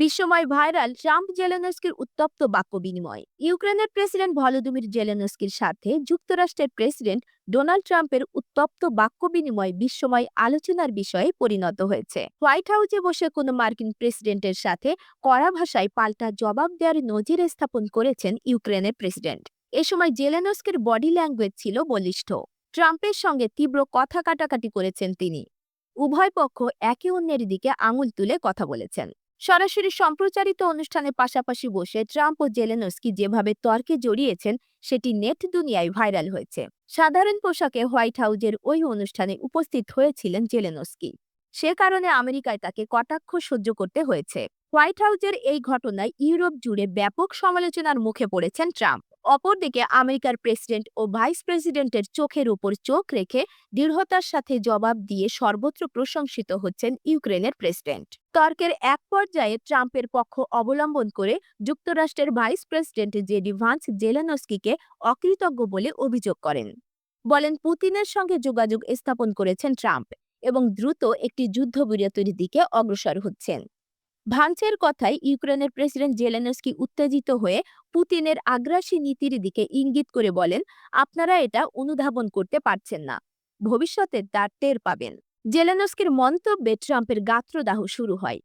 বিশ্বময় viral Trump জেলেনস্কির উত্তপ্ত বাক্য বিনিময়। ইউক্রেনের প্রেসিডেন্ট ভলোদিমির জেলেনস্কির সাথে যুক্তরাষ্ট্রের প্রেসিডেন্ট ডোনাল্ড ট্রাম্পের উত্তপ্ত বাক্য বিনিময় বিশ্বময় আলোচনার বিষয়ে পরিণত হয়েছে। হোয়াইট হাউসে বসে কোনো মার্কিন প্রেসিডেন্টের সাথে কড়া ভাষায় পাল্টা জবাব দেওয়ার নজির স্থাপন করেছেন ইউক্রেনের প্রেসিডেন্ট। এ সময় জেলেনস্কির বডি ল্যাঙ্গুয়েজ ছিল বলিষ্ঠ। ট্রাম্পের সঙ্গে তীব্র কথা কাটাকাটি করেছেন তিনি। উভয় পক্ষ একে অন্যের দিকে আঙুল তুলে কথা বলেছেন। সরাসরি সম্প্রচারিত অনুষ্ঠানের পাশাপাশি বসে ট্রাম্প ও জেলেনস্কি যেভাবে তর্কে জড়িয়েছেন, সেটি নেট দুনিয়ায় ভাইরাল হয়েছে। সাধারণ পোশাকে হোয়াইট হাউজের ওই অনুষ্ঠানে উপস্থিত হয়েছিলেন জেলেনস্কি। সে কারণে আমেরিকায় তাকে কটাক্ষ সহ্য করতে হয়েছে। হোয়াইট হাউজের এই ঘটনায় ইউরোপ জুড়ে ব্যাপক সমালোচনার মুখে পড়েছেন ট্রাম্প। অপরদিকে আমেরিকার প্রেসিডেন্ট ও ভাইস প্রেসিডেন্টের চোখের উপর চোখ রেখে দৃঢ়তার সাথে জবাব দিয়ে সর্বত্র প্রশংসিত হচ্ছেন ইউক্রেনের প্রেসিডেন্ট। তর্কের এক পর্যায়ে ট্রাম্পের পক্ষ অবলম্বন করে যুক্তরাষ্ট্রের ভাইস প্রেসিডেন্ট জেডি ভান্স জেলানস্কিকে অকৃতজ্ঞ বলে অভিযোগ করেন। বলেন, পুতিনের সঙ্গে যোগাযোগ স্থাপন করেছেন ট্রাম্প এবং দ্রুত একটি যুদ্ধবিরতির দিকে অগ্রসর হচ্ছেন। ভান্সের কথায় ইউক্রেনের প্রেসিডেন্ট জেলেনস্কি উত্তেজিত হয়ে পুতিনের আগ্রাসী নীতির দিকে ইঙ্গিত করে বলেন, আপনারা এটা অনুধাবন করতে পারছেন না। ভবিষ্যতে তার টের পাবেন। জেলেনস্কির মন্তব্যে ট্রাম্পের গাত্রদাহ শুরু হয়।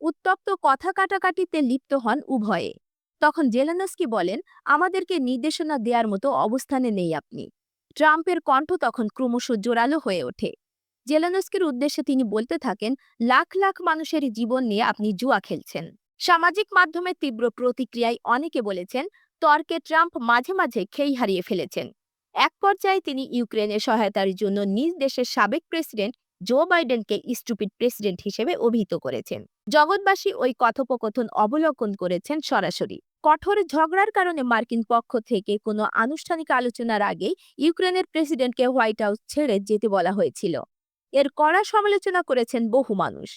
উত্তপ্ত কথা কাটাকাটিতে লিপ্ত হন উভয়ে। তখন জেলেনস্কি বলেন, আমাদেরকে নির্দেশনা দেওয়ার মতো অবস্থানে নেই আপনি। ট্রাম্পের কণ্ঠ তখন ক্রমশ জোরালো হয়ে ওঠে। জেলেনস্কির উদ্দেশ্যে তিনি বলতে থাকেন, লাখ লাখ মানুষের জীবন নিয়ে আপনি জুয়া খেলছেন। সামাজিক মাধ্যমে তীব্র প্রতিক্রিয়ায় অনেকে বলেছেন, তর্কে ট্রাম্প মাঝে মাঝে খেই হারিয়ে ফেলেছেন। এক পর্যায়ে তিনি ইউক্রেনের সহায়তার জন্য নিজ দেশের সাবেক প্রেসিডেন্ট জো বাইডেনকে স্টুপিড প্রেসিডেন্ট হিসেবে অভিহিত করেছেন। জগৎবাসী ওই কথোপকথন অবলোকন করেছেন সরাসরি। কঠোর ঝগড়ার কারণে মার্কিন পক্ষ থেকে কোনো আনুষ্ঠানিক আলোচনার আগেই ইউক্রেনের প্রেসিডেন্টকে হোয়াইট হাউস ছেড়ে যেতে বলা হয়েছিল। এর কড়া সমালোচনা করেছেন বহু মানুষ।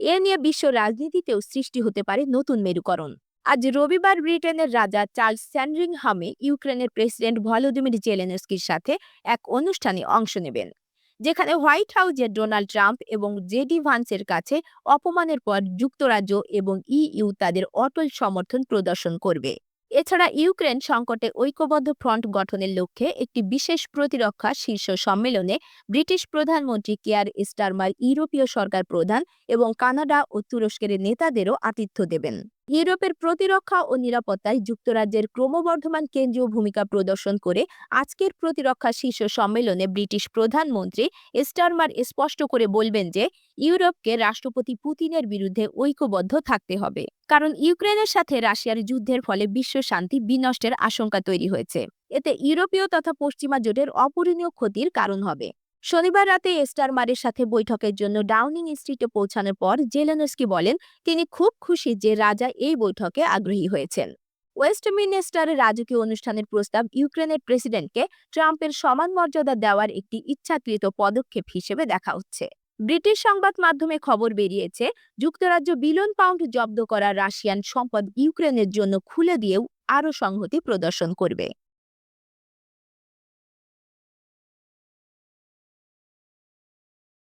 এ নিয়ে বিশ্ব রাজনীতিতেও সৃষ্টি হতে পারে নতুন মেরুকরণ। আজ রবিবার ব্রিটেনের রাজা চার্লস স্যান্ডরিংহামে ইউক্রেনের প্রেসিডেন্ট ভলোদিমির জেলেনস্কির সাথে এক অনুষ্ঠানে অংশ নেবেন, যেখানে হোয়াইট হাউসে ডোনাল্ড ট্রাম্প এবং জেডি ভান্সের কাছে অপমানের পর যুক্তরাজ্য এবং ইইউ তাদের অটল সমর্থন প্রদর্শন করবে। এছাড়া ইউক্রেন সংকটে ঐক্যবদ্ধ ফ্রন্ট গঠনের লক্ষ্যে একটি বিশেষ প্রতিরক্ষা শীর্ষ সম্মেলনে ব্রিটিশ প্রধানমন্ত্রী কেয়ার স্টারমার ইউরোপীয় সরকার প্রধান এবং কানাডা ও তুরস্কের নেতাদেরও আতিথ্য দেবেন। ইউরোপের প্রতিরক্ষা ও নিরাপত্তায় যুক্তরাজ্যের ক্রমবর্ধমান কেন্দ্রীয় ভূমিকা প্রদর্শন করে আজকের প্রতিরক্ষা শীর্ষ সম্মেলনে ব্রিটিশ প্রধানমন্ত্রী স্টারমার স্পষ্ট করে বলবেন যে, ইউরোপকে রাষ্ট্রপতি পুতিনের বিরুদ্ধে ঐক্যবদ্ধ থাকতে হবে। কারণ ইউক্রেনের সাথে রাশিয়ার যুদ্ধের ফলে বিশ্ব শান্তি বিনষ্টের আশঙ্কা তৈরি হয়েছে। এতে ইউরোপীয় তথা পশ্চিমা জোটের অপূরণীয় ক্ষতির কারণ হবে। শনিবার রাতে এস্টারমারের সাথে বৈঠকের জন্য ডাউনিং স্ট্রিটে পৌঁছানোর পর জেলেনস্কি বলেন, তিনি খুব খুশি যে রাজা এই বৈঠকে আগ্রহী হয়েছেন। ওয়েস্টমিনস্টারে রাজকীয় অনুষ্ঠানের প্রস্তাব ইউক্রেনের প্রেসিডেন্টকে ট্রাম্পের সমান মর্যাদা দেওয়ার একটি ইচ্ছাকৃত পদক্ষেপ হিসেবে দেখা হচ্ছে। ব্রিটিশ সংবাদ মাধ্যমে খবর বেরিয়েছে, যুক্তরাজ্য বিলিয়ন পাউন্ড জব্দ করা রাশিয়ান সম্পদ ইউক্রেনের জন্য খুলে দিয়েও আরও সংহতি প্রদর্শন করবে।